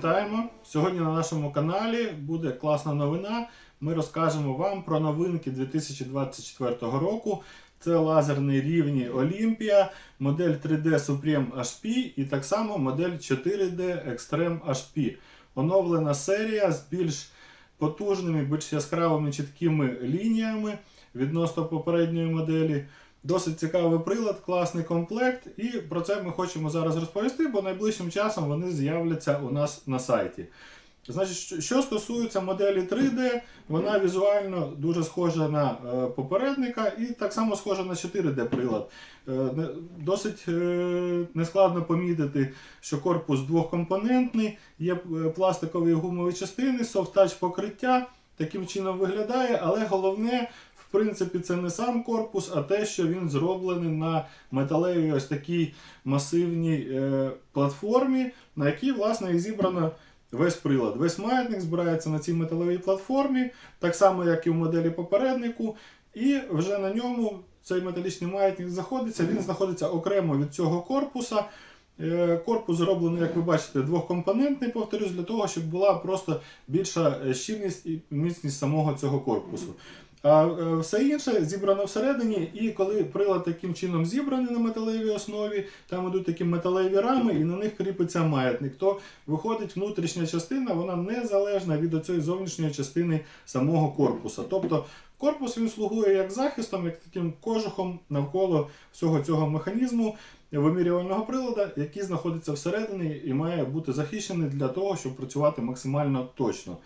Вітаємо! Сьогодні на нашому каналі буде класна новина. Ми розкажемо вам про новинки 2024 року. Це лазерний рівні Olympia, модель 3D Supreme HP і так само модель 4D Extreme HP. Оновлена серія з більш потужними, більш яскравими чіткими лініями відносно попередньої моделі. Досить цікавий прилад, класний комплект, і про це ми хочемо зараз розповісти, бо найближчим часом вони з'являться у нас на сайті. Значить, що- стосується моделі 3D, вона візуально дуже схожа на е, попередника і так само схожа на 4D прилад. Е, досить е, нескладно помітити, що корпус двохкомпонентний, є пластикові гумові частини, софт-тач покриття. Таким чином виглядає, але головне, в принципі, це не сам корпус, а те, що він зроблений на металевій ось такій масивній е, платформі, на якій, власне, і зібрано весь прилад. Весь маятник збирається на цій металевій платформі, так само, як і в моделі попереднику. І вже на ньому цей металічний маятник знаходиться. Він знаходиться окремо від цього корпуса. Е, Корпус зроблений, як ви бачите, двохкомпонентний, повторюсь, для того, щоб була просто більша щільність і міцність самого цього корпусу. А е, все інше зібрано всередині, і коли прилад таким чином зібраний на металевій основі, там ідуть такі металеві рами, і на них кріпиться маятник, то виходить внутрішня частина, вона незалежна від цієї зовнішньої частини самого корпуса. Тобто корпус він слугує як захистом, як таким кожухом навколо всього цього механізму вимірювального прилада, який знаходиться всередині і має бути захищений для того, щоб працювати максимально точно.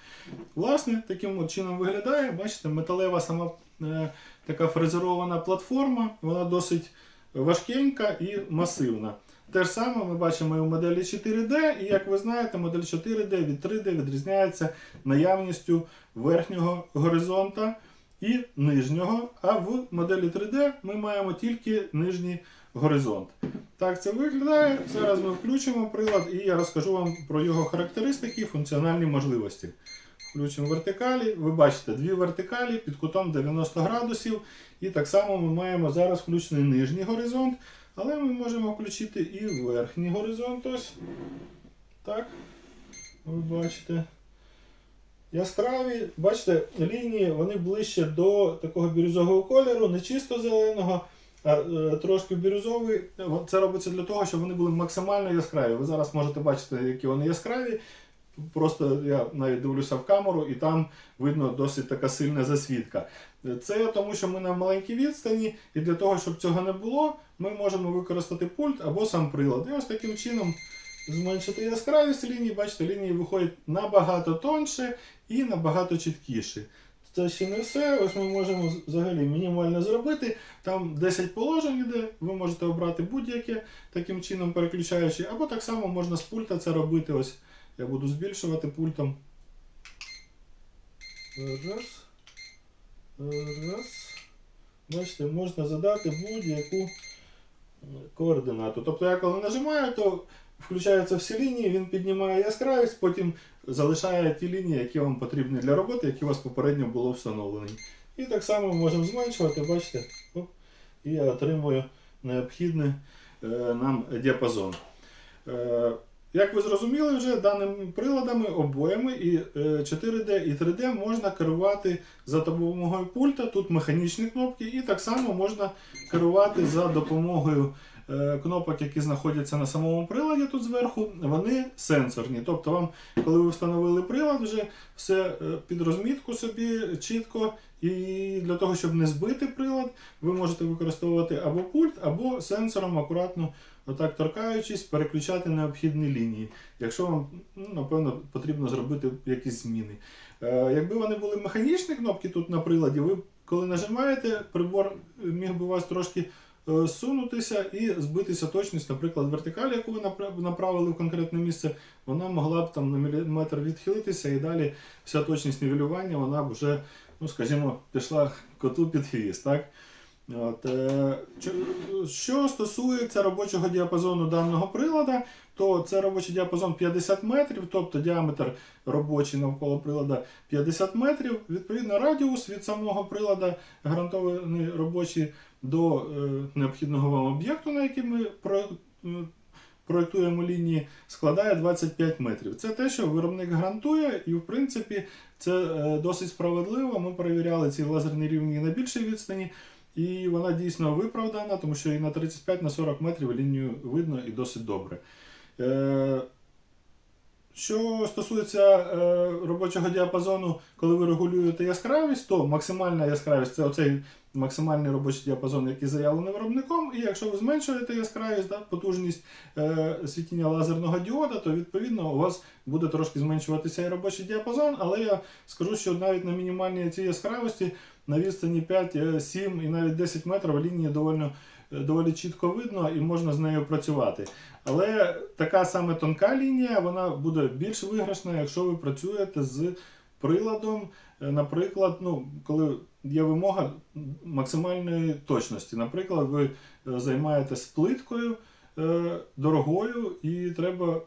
Власне, таким от чином виглядає. Бачите, металева сама е, така фрезерована платформа, вона досить важкенька і масивна. Те ж саме ми бачимо і в моделі 4D, і як ви знаєте, модель 4D від 3D відрізняється наявністю верхнього горизонта і нижнього. А в моделі 3D ми маємо тільки нижній горизонт. Так це виглядає. Зараз ми включимо прилад і я розкажу вам про його характеристики і функціональні можливості. Включимо вертикалі. Ви бачите дві вертикалі під кутом 90 градусів. І так само ми маємо зараз включений нижній горизонт, але ми можемо включити і верхній горизонт. Ось. Так. Ви бачите. Яскраві, бачите, лінії вони ближче до такого бірюзового кольору, не чисто зеленого, трошки бірюзовий. Це робиться для того, щоб вони були максимально яскраві. Ви зараз можете бачити, які вони яскраві. Просто я навіть дивлюся в камеру, і там видно досить така сильна засвідка. Це тому, що ми на маленькій відстані, і для того, щоб цього не було, ми можемо використати пульт або сам прилад. І ось таким чином зменшити яскравість лінії. Бачите, лінії виходять набагато тонше і набагато чіткіше. Це ще не все. Ось ми можемо взагалі мінімально зробити. Там 10 положень іде, ви можете обрати будь-яке таким чином переключаючи, або так само можна з пульта це робити. Ось я буду збільшувати пультом. Раз. Раз. Бачите, можна задати будь-яку координату. Тобто я коли нажимаю, то включаються всі лінії, він піднімає яскравість, потім залишає ті лінії, які вам потрібні для роботи, які у вас попередньо було встановлені. І так само можемо зменшувати, бачите, і я отримую необхідний е, нам діапазон. Е, як ви зрозуміли, вже даними приладами, обоями і е, 4D і 3D можна керувати за допомогою пульта. Тут механічні кнопки, і так само можна керувати за допомогою е, кнопок, які знаходяться на самому приладі тут зверху. Вони сенсорні. Тобто, вам, коли ви встановили прилад, вже все е, під розмітку собі чітко. І для того, щоб не збити прилад, ви можете використовувати або пульт, або сенсором акуратно отак торкаючись, переключати необхідні лінії, якщо вам, ну, напевно, потрібно зробити якісь зміни. Е, якби вони були механічні кнопки тут на приладі, ви коли нажимаєте, прибор міг би вас трошки е, сунутися і збитися точність, наприклад, вертикалі, яку ви направили в конкретне місце, вона могла б там на міліметр відхилитися і далі вся точність нівелювання вона б вже, ну скажімо, пішла коту під хвіст. Так? От, е, що стосується робочого діапазону даного прилада, то це робочий діапазон 50 метрів, тобто діаметр робочий навколо прилада 50 метрів. Відповідно, радіус від самого прилада гарантований робочий до е, необхідного вам об'єкту, на який ми про, е, проєктуємо лінії, складає 25 метрів. Це те, що виробник гарантує, і в принципі це е, досить справедливо. Ми перевіряли ці лазерні рівні на більшій відстані. І вона дійсно виправдана, тому що і на 35-40 метрів лінію видно і досить добре. Е, що стосується е, робочого діапазону, коли ви регулюєте яскравість, то максимальна яскравість це оцей максимальний робочий діапазон, який заявлений виробником. І якщо ви зменшуєте яскравість, да, потужність е, світіння лазерного діода, то відповідно у вас буде трошки зменшуватися і робочий діапазон. Але я скажу, що навіть на мінімальній цій яскравості на відстані 5, е, 7 і навіть 10 метрів лінії доволі, доволі чітко видно і можна з нею працювати. Але така саме тонка лінія вона буде більш виграшна, якщо ви працюєте з приладом, е, наприклад, ну, коли є вимога максимальної точності. Наприклад, ви е, займаєтесь плиткою е, дорогою і треба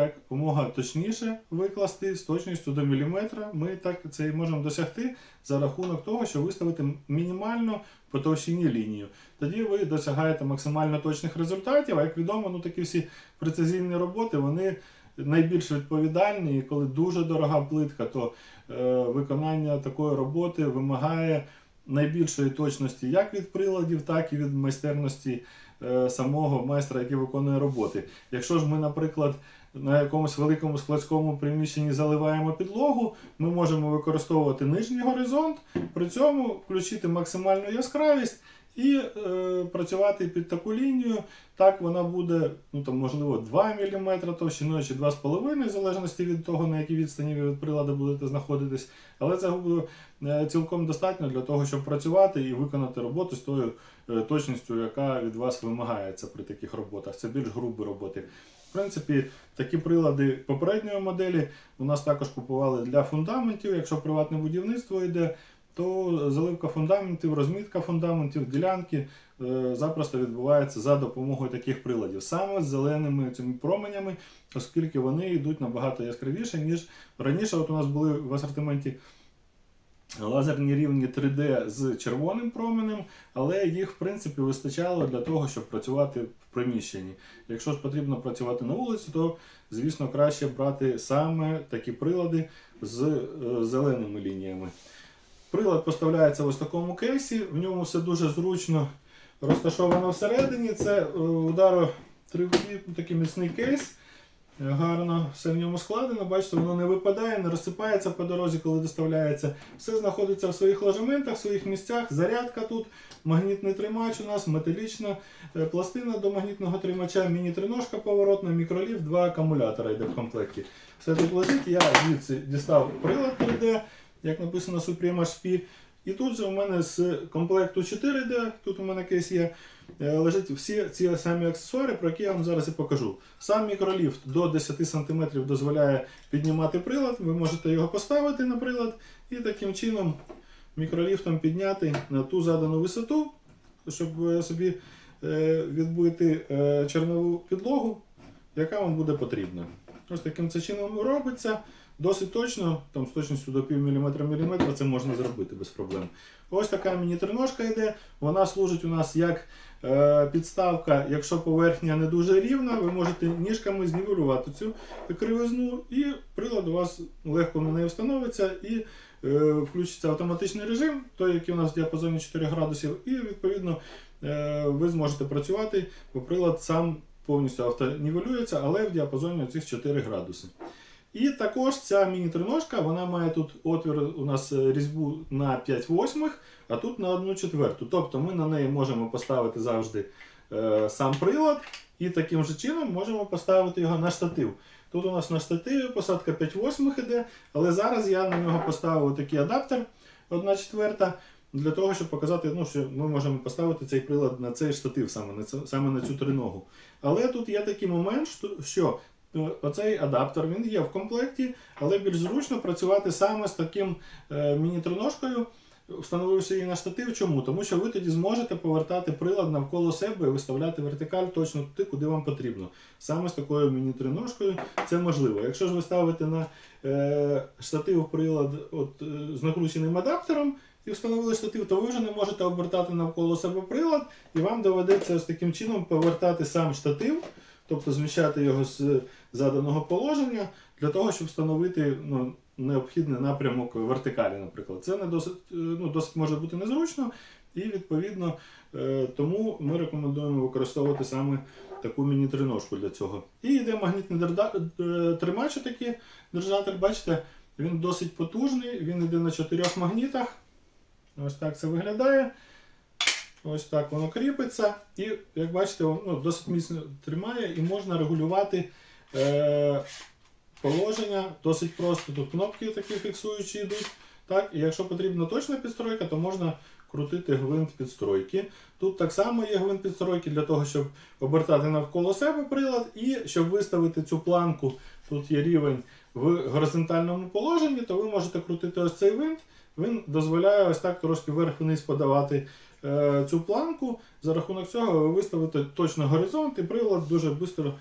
якомога точніше викласти з точністю до міліметра. Ми так це і можемо досягти за рахунок того, що виставити мінімально по товщині лінію. Тоді ви досягаєте максимально точних результатів. А як відомо, ну такі всі прецизійні роботи вони найбільш відповідальні. І коли дуже дорога плитка, то е, виконання такої роботи вимагає найбільшої точності як від приладів, так і від майстерності е, самого майстра, який виконує роботи. Якщо ж ми, наприклад, на якомусь великому складському приміщенні заливаємо підлогу, ми можемо використовувати нижній горизонт, при цьому включити максимальну яскравість і е, працювати під таку лінію. Так вона буде, ну там, можливо, 2 мм товщиною чи 2,5 в залежності від того, на якій відстані ви від приладу будете знаходитись. Але це буде е, цілком достатньо для того, щоб працювати і виконати роботу з тою е, точністю, яка від вас вимагається при таких роботах. Це більш грубі роботи. В принципі, такі прилади попередньої моделі у нас також купували для фундаментів. Якщо приватне будівництво йде, то заливка фундаментів, розмітка фундаментів, ділянки е, запросто відбувається за допомогою таких приладів, саме з зеленими цими променями, оскільки вони йдуть набагато яскравіше, ніж раніше. От у нас були в асортименті лазерні рівні 3D з червоним променем, але їх в принципі вистачало для того, щоб працювати в приміщенні. Якщо ж потрібно працювати на вулиці, то звісно краще брати саме такі прилади з е, зеленими лініями. Прилад поставляється в ось такому кейсі, в ньому все дуже зручно розташовано всередині. Це е, ударотривкий такий міцний кейс. Гарно все в ньому складено. Бачите, воно не випадає, не розсипається по дорозі, коли доставляється. Все знаходиться в своїх ложементах, в своїх місцях. Зарядка тут, магнітний тримач у нас, металічна е, пластина до магнітного тримача, міні-триножка поворотна, мікроліфт, два акумулятора йде в комплекті. Все тут лежить. Я звідси дістав прилад 3D, як написано Supreme HP. І тут же у мене з комплекту 4D, тут у мене кейс є, е, лежать всі ці самі аксесуари, про які я вам зараз і покажу. Сам мікроліфт до 10 см дозволяє піднімати прилад, ви можете його поставити на прилад і таким чином мікроліфтом підняти на ту задану висоту, щоб собі е, відбити е, чернову підлогу, яка вам буде потрібна. Ось таким чином робиться. Досить точно, там з точністю до пів міліметра міліметра це можна зробити без проблем. Ось така міні-триножка йде. Вона служить у нас як е, підставка, якщо поверхня не дуже рівна, ви можете ніжками знівелювати цю кривизну, і прилад у вас легко на неї встановиться і е, включиться автоматичний режим, той, який у нас в діапазоні 4 градусів, і відповідно е, ви зможете працювати, бо прилад сам повністю автонівелюється, але в діапазоні цих 4 градуси. І також ця міні-триножка, вона має тут отвір у нас е, різьбу на 5 восьмих, а тут на 1 четверту. Тобто ми на неї можемо поставити завжди е, сам прилад і таким же чином можемо поставити його на штатив. Тут у нас на штативі посадка 5 восьмих іде, але зараз я на нього поставив такий адаптер 1 четверта. Для того, щоб показати, ну, що ми можемо поставити цей прилад на цей штатив, саме на, це, саме на цю триногу. Але тут є такий момент, що- оцей адаптер він є в комплекті, але більш зручно працювати саме з таким е, міні-триножкою, встановивши її на штатив. Чому? Тому що ви тоді зможете повертати прилад навколо себе і виставляти вертикаль точно туди, куди вам потрібно. Саме з такою міні-триножкою це можливо. Якщо ж ви ставите на е, штатив прилад от, е, з накрученим адаптером, і встановили штатив, то ви вже не можете обертати навколо себе прилад, і вам доведеться ось таким чином повертати сам штатив тобто зміщати його з заданого положення для того, щоб встановити ну, необхідний напрямок вертикалі, наприклад. Це не досить, е, ну, досить може бути незручно, і відповідно е, тому ми рекомендуємо використовувати саме таку міні-триножку для цього. І йде магнітний е, тримач, такий держатель, бачите, він досить потужний, він йде на чотирьох магнітах. Ось так це виглядає. Ось так воно кріпиться. І, як бачите, воно ну, досить міцно тримає і можна регулювати е, положення досить просто. Тут кнопки такі фіксуючі йдуть. Так? І якщо потрібна точна підстройка, то можна крутити гвинт підстройки. Тут так само є гвинт підстройки для того, щоб обертати навколо себе прилад, і щоб виставити цю планку, тут є рівень в горизонтальному положенні, то ви можете крутити ось цей гвинт. Він дозволяє ось так трошки вверх-вниз подавати е, цю планку. За рахунок цього ви виставите точно горизонт, і прилад дуже швидко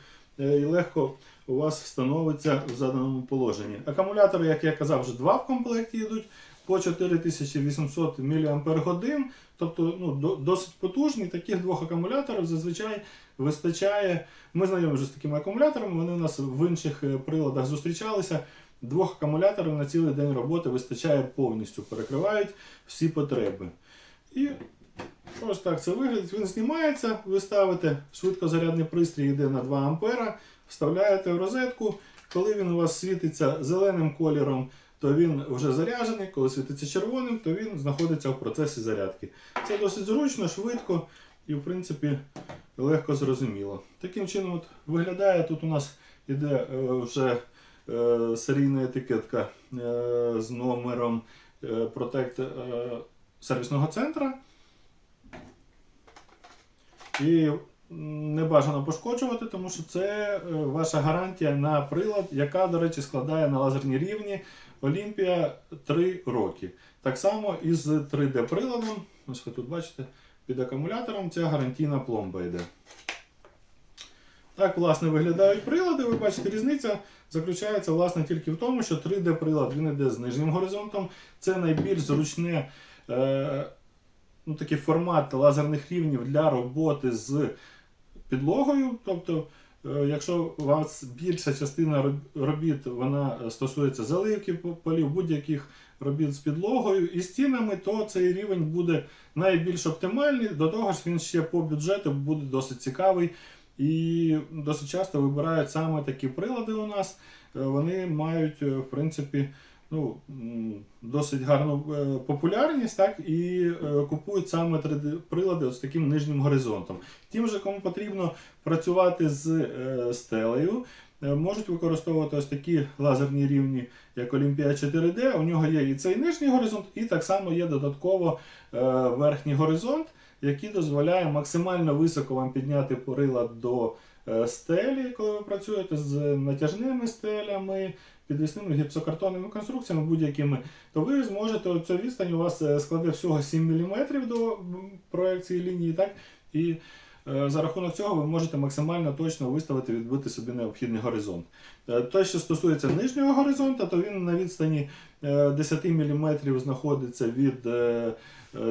і легко у вас встановиться в заданому положенні. Акумулятори, як я казав, вже два в комплекті йдуть по 4800 мАч, тобто ну, досить потужні. Таких двох акумуляторів зазвичай вистачає. Ми знайомі вже з такими акумуляторами, вони у нас в інших е, приладах зустрічалися. Двох акумуляторів на цілий день роботи вистачає повністю, перекривають всі потреби. І ось так це виглядить. Він знімається, ви ставите швидкозарядний пристрій, йде на 2 А, вставляєте в розетку. Коли він у вас світиться зеленим кольором, то він вже заряджений. Коли світиться червоним, то він знаходиться в процесі зарядки. Це досить зручно, швидко і, в принципі, легко зрозуміло. Таким чином от виглядає тут у нас іде е, вже е, серійна етикетка е, з номером е, сервісного центра. І не бажано пошкоджувати, тому що це е, ваша гарантія на прилад, яка, до речі, складає на лазерні рівні Олімпія 3 роки. Так само і з 3D-приладом. Ось ви тут бачите, під акумулятором ця гарантійна пломба йде. Так, власне, виглядають прилади. Ви бачите, різниця заключається власне тільки в тому, що 3D-прилад він йде з нижнім горизонтом. Це найбільш зручне е, ну, такий формат лазерних рівнів для роботи з підлогою. Тобто, е, якщо у вас більша частина робіт вона стосується заливки полів, будь-яких робіт з підлогою і стінами, то цей рівень буде найбільш оптимальний. До того ж, він ще по бюджету буде досить цікавий. І досить часто вибирають саме такі прилади у нас. Е, Вони мають, е, в принципі, ну, досить гарну е, популярність, так, і е, купують саме 3D-прилади з таким нижнім горизонтом. Тим же, кому потрібно працювати з е, стелею, можуть використовувати ось такі лазерні рівні, як Olympia 4D. У нього є і цей нижній горизонт, і так само є додатково верхній горизонт, який дозволяє максимально високо вам підняти прилад до стелі, коли ви працюєте з натяжними стелями, підвісними гіпсокартонними конструкціями будь-якими, то ви зможете оцю відстань у вас е, складе всього 7 мм до проекції лінії, так? І е, за рахунок цього ви можете максимально точно виставити, відбити собі необхідний горизонт. Е, Те, що стосується нижнього горизонту, то він на відстані е, 10 мм знаходиться від е, е,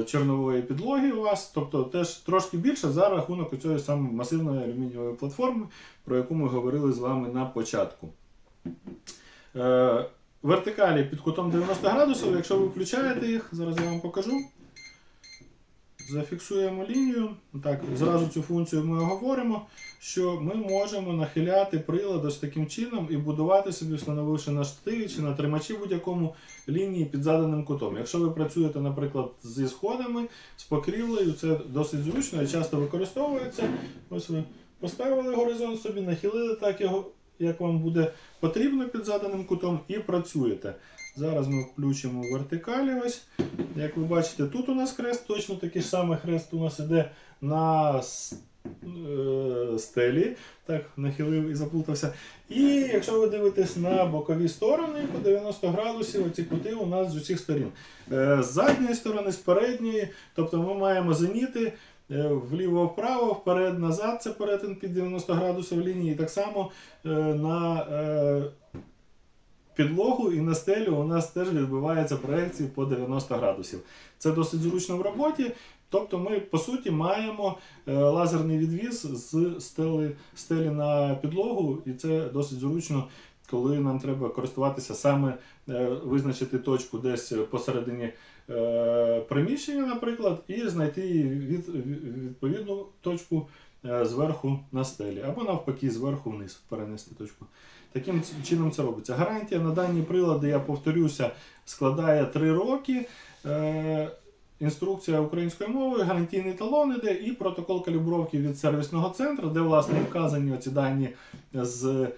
чорнової підлоги у вас, тобто теж трошки більше за рахунок цієї саме масивної алюмінієвої платформи, про яку ми говорили з вами на початку. Е, Вертикалі під кутом 90 градусів, якщо ви включаєте їх, зараз я вам покажу. Зафіксуємо лінію. Так, зразу цю функцію ми оговоримо, що ми можемо нахиляти прилад ось таким чином і будувати собі, встановивши на штативі чи на тримачі будь-якому лінії під заданим кутом. Якщо ви працюєте, наприклад, зі сходами, з покрівлею, це досить зручно і часто використовується. Ось ви поставили горизонт собі, нахилили так його, як вам буде потрібно під заданим кутом, і працюєте. Зараз ми включимо вертикалі. Ось. Як ви бачите, тут у нас хрест, точно такий ж самий хрест у нас іде на е, стелі. Так, нахилив і заплутався. І якщо ви дивитесь на бокові сторони по 90 градусів, оці кути у нас з усіх сторін. Е, З задньої сторони, з передньої, тобто ми маємо зеніти вліво-вправо, вперед-назад, це перетин під 90 градусів лінії. Так само е, на е, підлогу і на стелю у нас теж відбувається проекції по 90 градусів. Це досить зручно в роботі. Тобто ми по суті маємо е, лазерний відвіз з стели, стелі на підлогу, і це досить зручно, коли нам треба користуватися саме е, визначити точку десь посередині е, приміщення, наприклад, і знайти від, від- відповідну точку е, зверху на стелі, або навпаки, зверху вниз перенести точку. Таким чином це робиться. Гарантія на дані прилади, я повторюся, складає 3 роки. Е, Інструкція українською мовою, гарантійний талон іде і протокол калібровки від сервісного центру, де власне вказані ці дані з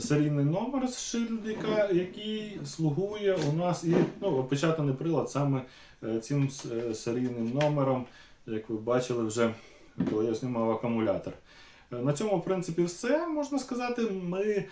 серійний номер з шильдика, який слугує у нас і ну, опечатаний прилад саме е, цим е, серійним номером, як ви бачили вже, коли я знімав акумулятор. Е, На цьому, в принципі, все можна сказати. Ми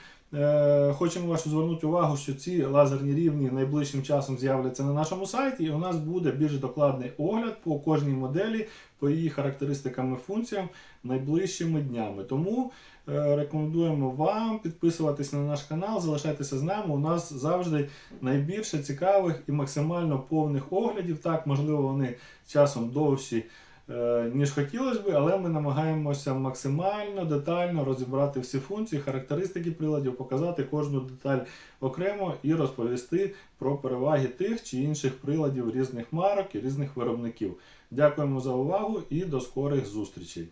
хочемо вашу звернути увагу, що ці лазерні рівні найближчим часом з'являться на нашому сайті, і у нас буде більш докладний огляд по кожній моделі, по її характеристикам і функціям найближчими днями. Тому е, рекомендуємо вам підписуватись на наш канал, залишайтеся з нами. У нас завжди найбільше цікавих і максимально повних оглядів. Так, можливо, вони часом довші е, ніж хотілося б, але ми намагаємося максимально детально розібрати всі функції, характеристики приладів, показати кожну деталь окремо і розповісти про переваги тих чи інших приладів різних марок і різних виробників. Дякуємо за увагу і до скорих зустрічей!